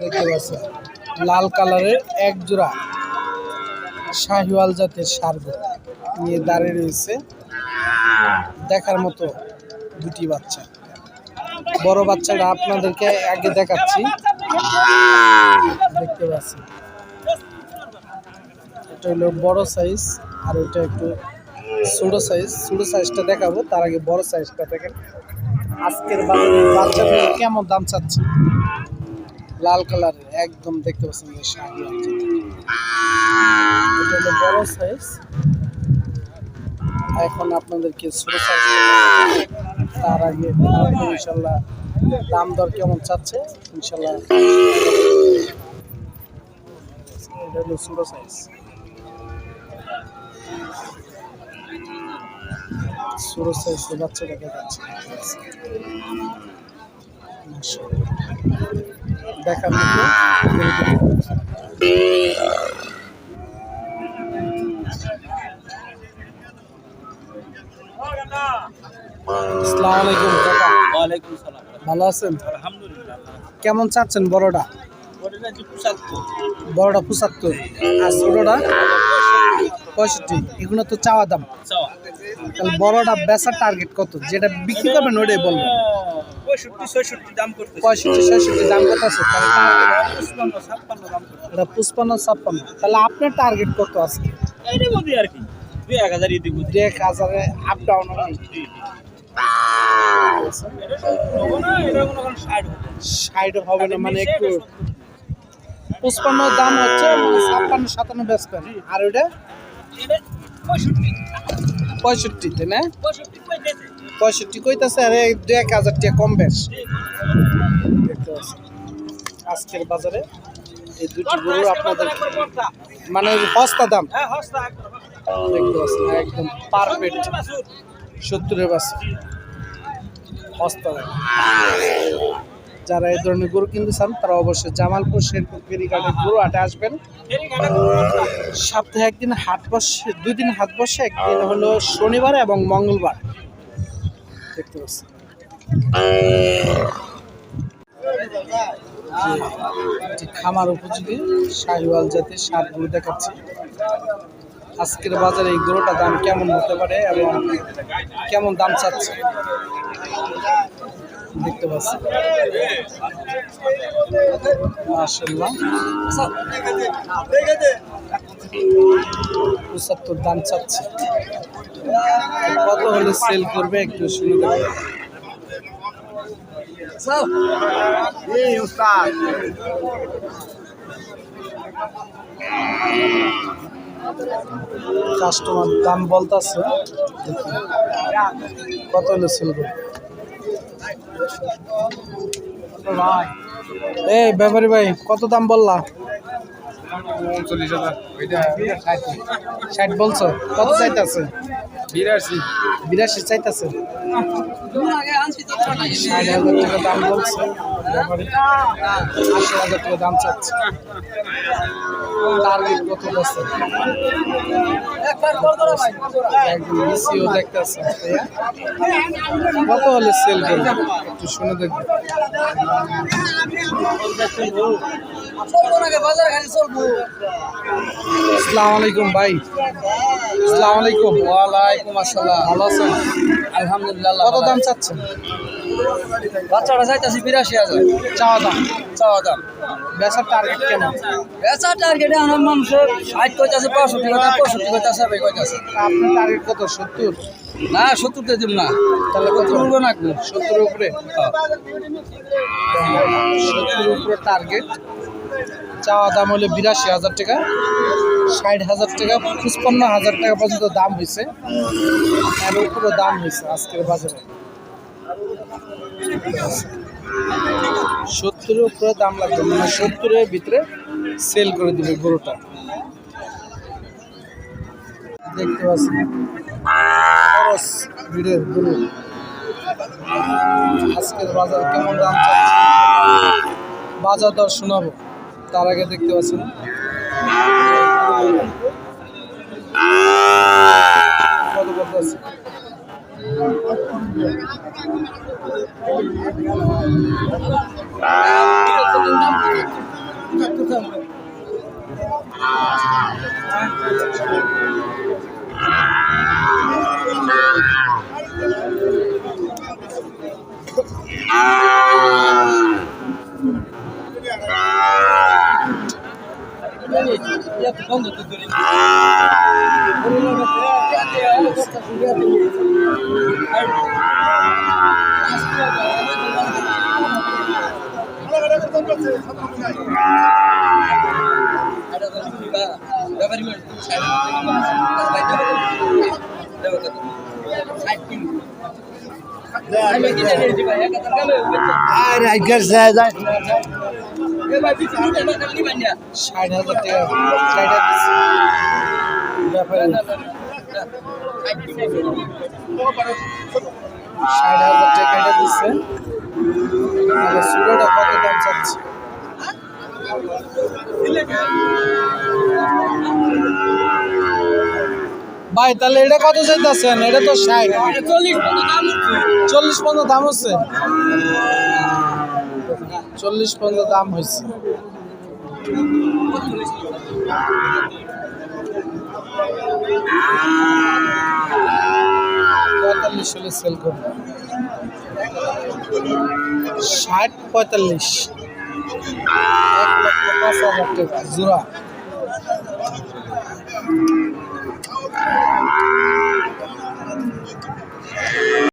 দেখতে পাচ্ছেন। লাল কালারের এক জোড়া শাহিওয়াল জাতের সার নিয়ে দাঁড়িয়ে রয়েছে। দেখার মতো দুটি বাচ্চা। বড় বাচ্চাটা আপনাদেরকে আগে দেখাচ্ছি। দেখতে পাচ্ছেন। এটা হলো বড় সাইজ আর ওটা একটু ছোট সাইজ। ছোট সাইজটা দেখাবো, তার আগে বড় সাইজটা দেখেন। আজকের বাচ্চাগুলো কেমন দাম চাচ্ছে? লাল কালারের একদম দেখতে পাচ্ছেন এটা হলো বড় সাইজ এখন আপনাদেরকে ছোট সাইজ তার আগে ইনশাল্লাহ দাম দর কেমন চাচ্ছে, ইনশাল্লাহ। এটা হলো ছোট সাইজ ছোট বাচ্চাটা দেখাচ্ছে। মাশাআল্লাহ। দেখার মতো আসসালামু কাকা। ওয়ালাইকুম সালাম। ভালো আছেন? আলহামদুলিল্লাহ কেমন চাচ্ছেন বড়টা? বড়টা পঁচাত্তর। আর ছোটটা? পঁয়ষট্টি। এগুলো তো চাওয়া দাম। তাহলে বড়টা বেচার টার্গেট কত? যেটা বিক্রি করবেন ওটাই বলবেন। পঁয়ষট্টি ছয়ষট্টি দাম করতে পঁয়ষট্টি ছয়ষট্টি দাম কত আছে তাহলে পঁচপান্ন ছাপ্পান্ন দাম এটা পুষ্পান্ন ছাপ্পান্ন। তাহলে আপনার টার্গেট কত আছে এর মধ্যে আর কি। দুই এক হাজার ইদি বুঝি এক হাজারে আপ ডাউন ষাট হবে না মানে একটু দাম হচ্ছে ছাপ্পান্ন সাতান্ন বেচবেন আর ওইটা? পঁয়ষট্টি। পঁয়ষট্টিতে না? পঁয়ষট্টি পঁয়ষট্টি কইতাছে আর দু এক হাজার টাকা কম বেশ। দেখতে পাচ্ছেন। আজকের বাজারে এই দুটি গরু আপনাদের মানে সস্তা দাম। হ্যাঁ হস্তা একবার দেখতে পাচ্ছেন একদম পারফেক্ট সত্তরের বাস সস্তা দাম। যারা এই ধরনের গরু কিনতে চান তারা অবশ্যই জামালপুর শেরপুর ফেরিঘাটের গরু হাটে আসবেন। সপ্তাহে একদিন হাট বসে দুই দিন হাট বসে একদিন হলো শনিবার এবং মঙ্গলবার। দেখতে পাচ্ছি। খামার উপযোগী শাহিওয়াল জাতের সার গরু দেখাচ্ছি। আজকের বাজারে এই গরুটার দাম কেমন হতে পারে এবং কেমন দাম চাচ্ছে? দেখতে পাচ্ছি। মাশাল্লাহ পঁচাত্তর দাম চাচ্ছে। কত হলে সেল করবে একটু শুনে দেবে কাস্টমার দাম বলতেছে। কত হলে সেল করবে? এই ব্যাপারী ভাই কত দাম বললা? উনচল্লিশ হাজার। ষাট বলছো? কত চাইতেছে? বিরাশি। বিরাশি চাইতেছে? ষাট হাজার টাকা দাম বলছে। আশি হাজার টাকা দাম চাচ্ছে। টার্গেট কত বছর বিসিও দেখতেছে। কত হলে সেল করবে? একটু শুনে দেখবে। আসসালামু আলাইকুম ভাই। আসসালামু আলাইকুম। ওয়ালাইকুম আসসালাম। ভালো আছেন? আলহামদুলিল্লাহ কত দাম চাচ্ছেন? বাচ্চাটা চাইতেছি বিরাশি হাজার। চাওয়া দাম? চাওয়া দাম। বেচার টার্গেট কেমন? বেচা টার্গেটে আমার মানুষের ষাট কইতাছে পঁয়ষট্টি কথা পঁয়ষট্টি কইতাছে কইতাছে। আপনার টার্গেট কত? সত্তর? না সত্তরতে দিব না। তাহলে কত? উঠবো না একটু উপরে? সত্তরের উপরে টার্গেট চাওয়া দাম হলে বিরাশি হাজার টাকা, ষাট হাজার টাকা, পঁচপান্ন হাজার টাকা পর্যন্ত দাম হয়েছে। এর উপরে দাম হয়েছে আজকের বাজারে। সত্তরের উপরে দাম লাগবে মানে সত্তরের ভিতরে সেল করে দিবে গরুটা। দেখতে পাচ্ছি আজকের বাজার কেমন দাম বাজার দর শোনাবো। তার আগে দেখতে পাচ্ছেন। কত কত আছে ষাট হাজার টাকা ষাট হাজার দিচ্ছে সুরোটা কত দাম চাচ্ছে ভাই তাহলে এটা কত চাইতেছেন? এটা তো ষাট। চল্লিশ পর্যন্ত দাম হচ্ছে? চল্লিশ পর্যন্ত দাম হয়েছে। পঁয়তাল্লিশ হলে সেল করব। ষাট পঁয়তাল্লিশ। এক লক্ষ পাঁচ হাজার টাকা। জোড়া।